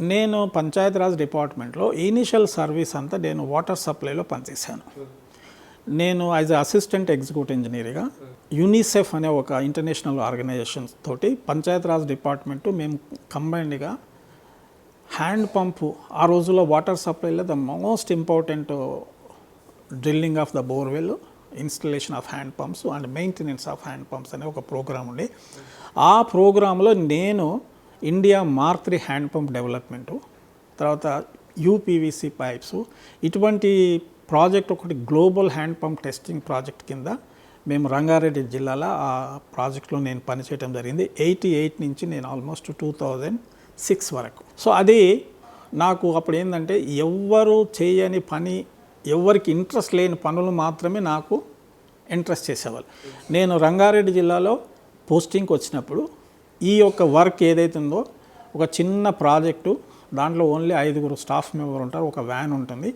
నేను పంచాయతీరాజ్ డిపార్ట్మెంట్లో initial service అంతా నేను వాటర్ సప్లైలో పనిచేశాను. నేను యాజ్ అసిస్టెంట్ ఎగ్జిక్యూటివ్ ఇంజనీర్గా యూనిసెఫ్ అనే ఒక ఇంటర్నేషనల్ ఆర్గనైజేషన్ తోటి పంచాయతీరాజ్ డిపార్ట్మెంట్ మేము కంబైన్డ్గా హ్యాండ్ పంపు ఆ రోజుల్లో water సప్లైలో the most important drilling of the borewell installation of hand pumps and maintenance of hand pumps అనే ఒక ప్రోగ్రామ్ ఉండే. ఆ ప్రోగ్రాంలో నేను India mark three hand pump development తర్వాత యూపీవీసీ పైప్స్ ఇటువంటి ప్రాజెక్ట్ ఒకటి global hand pump testing project కింద మేము రంగారెడ్డి జిల్లాలో ఆ ప్రాజెక్ట్లో నేను పనిచేయడం జరిగింది. ఎయిటీ ఎయిట్ నుంచి నేను ఆల్మోస్ట్ టూ థౌజండ్ సిక్స్ వరకు. సో అది నాకు అప్పుడు ఏంటంటే ఎవ్వరు చేయని పని ఎవరికి ఇంట్రెస్ట్ లేని పనులు మాత్రమే నాకు ఇంట్రెస్ట్ చేసేవాళ్ళు. నేను రంగారెడ్డి జిల్లాలో పోస్టింగ్కి వచ్చినప్పుడు ఈ యొక్క వర్క్ ఏదైతుందో ఒక చిన్న ప్రాజెక్టు దాంట్లో ఓన్లీ ఐదుగురు స్టాఫ్ మెంబర్ ఉంటారు ఒక వ్యాన్ ఉంటుంది.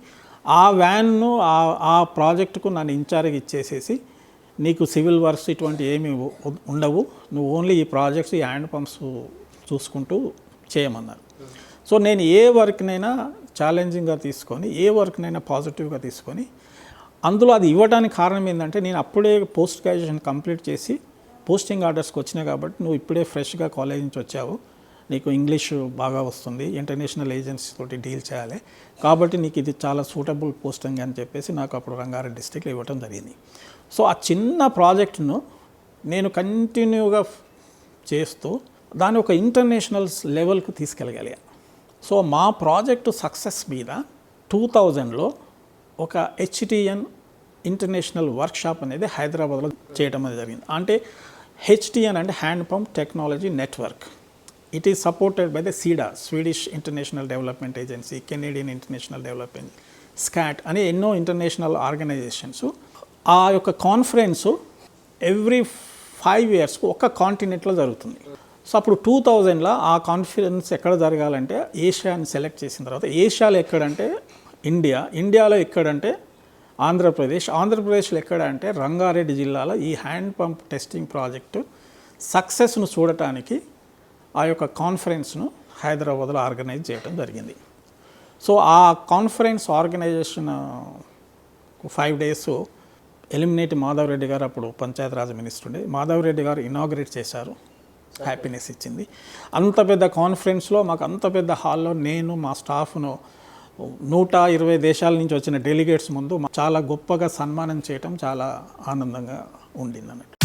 ఆ వ్యాన్ను ఆ ప్రాజెక్టుకు నన్ను ఇన్ఛార్జ్ ఇచ్చేసేసి నీకు సివిల్ వర్క్స్ ఇటువంటి ఏమి ఉండవు నువ్వు ఓన్లీ ఈ ప్రాజెక్ట్స్ ఈ హ్యాండ్ పంప్స్ చూసుకుంటూ చేయమన్నారు. సో నేను ఏ వర్క్నైనా ఛాలెంజింగ్గా తీసుకొని ఏ వర్క్నైనా పాజిటివ్గా తీసుకొని అందులో అది ఇవ్వడానికి కారణం ఏంటంటే నేను అప్పుడే పోస్ట్ గ్రాడ్యుయేషన్ కంప్లీట్ చేసి పోస్టింగ్ ఆర్డర్స్కి వచ్చినాయి కాబట్టి నువ్వు ఇప్పుడే ఫ్రెష్గా కాలేజ్ నుంచి వచ్చావు. నీకు ఇంగ్లీష్ బాగా వస్తుంది. ఇంటర్నేషనల్ ఏజెన్సీ తోటి డీల్ చేయాలి. కాబట్టి నీకు ఇది చాలా సూటబుల్ పోస్టింగ్ అని చెప్పేసి నాకు అప్పుడు రంగారెడ్డి డిస్టిక్లో ఇవ్వడం జరిగింది. సో ఆ చిన్న ప్రాజెక్టును నేను కంటిన్యూగా చేస్తూ దాన్ని ఒక ఇంటర్నేషనల్ లెవెల్కు తీసుకెళ్ళగలిగాను సో మా ప్రాజెక్టు సక్సెస్ మీద టూ థౌజండ్లో ఒక హెచ్టిఎన్ ఇంటర్నేషనల్ వర్క్షాప్ అనేది హైదరాబాద్లో చేయడం అనేది జరిగింది. అంటే HTN and hand pump technology network it is supported by the Sida Swedish international development agency Canadian international development Scott అనే ఎన్నో ఇంటర్నేషనల్ ఆర్గనైజేషన్స్ ఆ యొక్క కాన్ఫరెన్సు ఎవ్రీ ఫైవ్ ఇయర్స్కు ఒక కాంటినెంట్లో జరుగుతుంది. సో అప్పుడు టూ థౌజండ్లో ఆ కాన్ఫరెన్స్ ఎక్కడ జరగాలంటే ఏషియాని సెలెక్ట్ చేసిన తర్వాత ఏషియాలో ఎక్కడంటే ఇండియా ఇండియాలో ఎక్కడంటే ఆంధ్రప్రదేశ్. ఆంధ్రప్రదేశ్లో ఎక్కడ అంటే రంగారెడ్డి జిల్లాలో ఈ హ్యాండ్ పంప్ టెస్టింగ్ ప్రాజెక్టు సక్సెస్ను చూడటానికి ఆ యొక్క కాన్ఫరెన్స్ను హైదరాబాద్లో ఆర్గనైజ్ చేయడం జరిగింది. సో ఆ conference organization five days eliminate Madhavareddy గారు అప్పుడు పంచాయతీరాజ్ మినిస్టర్ ఉండే. మాధవరెడ్డి గారు ఇనాగ్రేట్ చేశారు. హ్యాపీనెస్ ఇచ్చింది. అంత పెద్ద కాన్ఫరెన్స్లో మాకు అంత పెద్ద హాల్లో నేను మా స్టాఫ్ను నూట ఇరవై దేశాల నుంచి వచ్చిన డెలిగేట్స్ ముందు చాలా గొప్పగా సన్మానం చేయటం చాలా ఆనందంగా ఉండింది అన్నట్టు